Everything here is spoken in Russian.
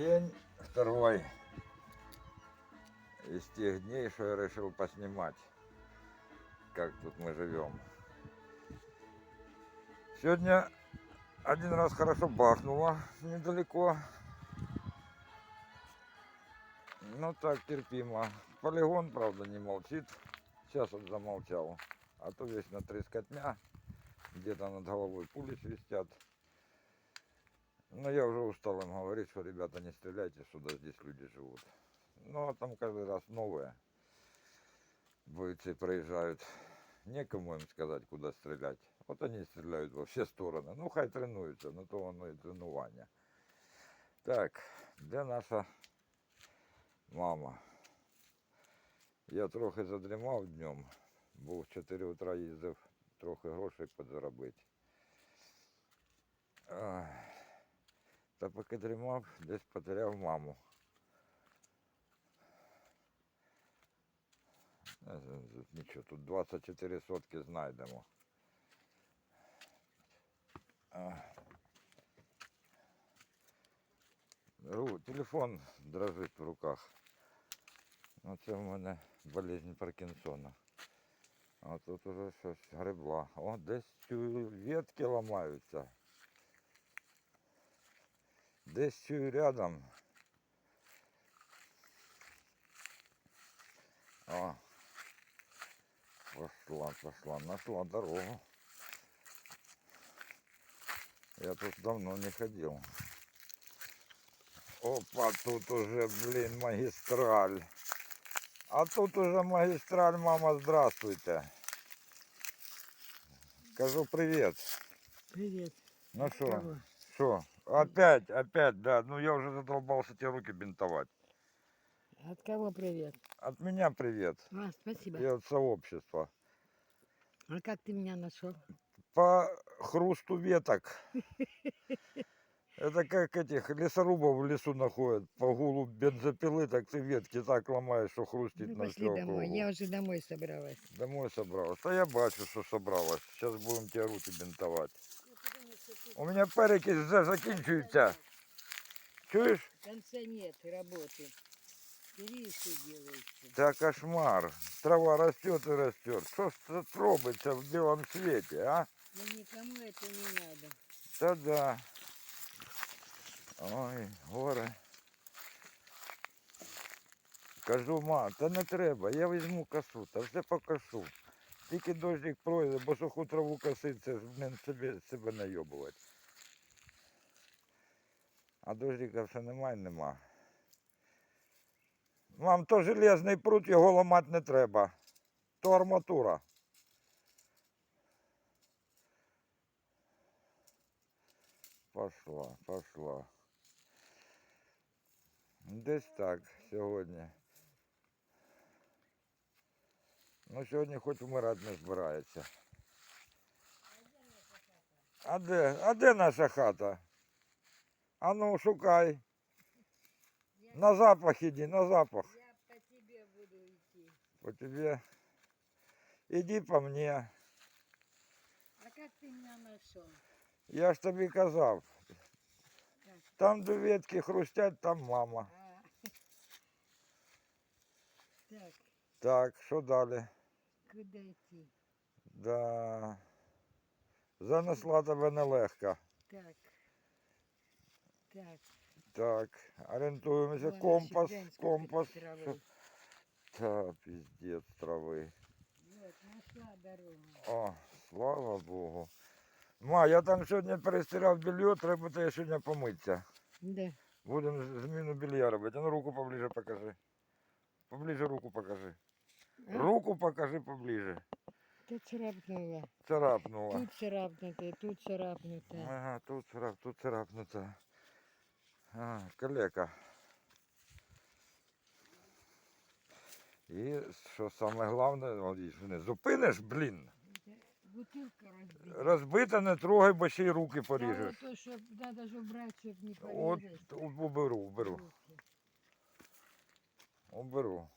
День второй из тех дней, что я решил поснимать, как тут мы живем. Сегодня один раз хорошо бахнуло недалеко. Ну так, терпимо. Полигон, правда, не молчит. Сейчас он замолчал. А то вечно трескотня. Где-то над головой пули свистят. Но я уже устал им говорить, что ребята не стреляйте, сюда здесь люди живут. Ну а там каждый раз новые бойцы проезжают. Некому им сказать, куда стрелять. Вот они стреляют во все стороны. Ну хай тренуються, на то воно і тренування. Так, де наша мама? Я трохи задрімав днем, бо в 4 утра їздив трохи грошей підзаробити. Та поки дрімав, десь потеряв маму. Тут Нічого, тут 24 сотки знайдемо. Ру- Телефон дрожить в руках. Ну, це в мене болезнь Паркінсона. А тут уже щось гребла. О, десь ветки ламаються. Десь чую рядом. О, пошла, пошла, нашла дорогу. Я тут давно не ходил. Опа, тут уже, блин, магистраль. А тут уже магистраль, мама, здравствуйте. Скажу привет. Привет. Ну что, что? Опять, опять, да. Ну я уже задолбался тебе руки бинтовать. От кого привет? От меня привет. А, спасибо. И от сообщества. А как ты меня нашел? По хрусту веток. Это как этих лесорубов в лесу находят. По гулу бензопилы, так ты ветки так ломаешь, что хрустит Ну, на пошли все домой. Я уже домой собралась. Домой собралась. А я бачу, що собралась. Сейчас будем тебе руки бинтовать. У меня перики вже закінчуються. Чуєш? В конце нет работы. Бери и все делается. Та кошмар. Трава растет и растет. Что ж тут робиться в белом свете, а? Но никому это не надо. Та да. Ой, горе. Кажу, ма, та не треба, я візьму косу, та все покашу. Тільки дощик пройде, бо суху траву косить, це ж блин, себе, себе найобувати. А дощика все немає, нема. Мам, то железний прут, його ламати не треба. То арматура. Пошла, пошла. Десь так сьогодні. Ну сьогодні хоч вмирати не збирається. А де? А де наша хата? А ну шукай. На запах іди, на запах. Я по тебе буду идти. По тебе. Іди по мені. А как ты меня нашел? Я ж тобі казав. Там де ветки хрустять, там мама. А. Так, Так, що далі? куда идти? Да. Занесла тебе нелегко. Так. Так. Так, орієнтуємося. Вон Компас, еще глянь, компас. сколько травы. Що- Та, піздець трави. Вот, нашла дорогу. О, слава Богу. Ма, я там сьогодні перестирав белье, треба тебе сьогодні помитися. Да. Будемо з- зміну белья робити. А ну руку поближе покажи. Поближе руку покажи. Руку покажи поближе. Тут царапнула. Царапнула. Тут царапнуто, тут царапнуто. Ага, тут царап, тут царапнута. А, калека. І що саме головне, що не зупиниш, блін. Бутылка разбита. Розбита, не трогай, бо ще й руки поріжеш. вот то, что надо же убрать, чтобы не От уберу, уберу. Уберу.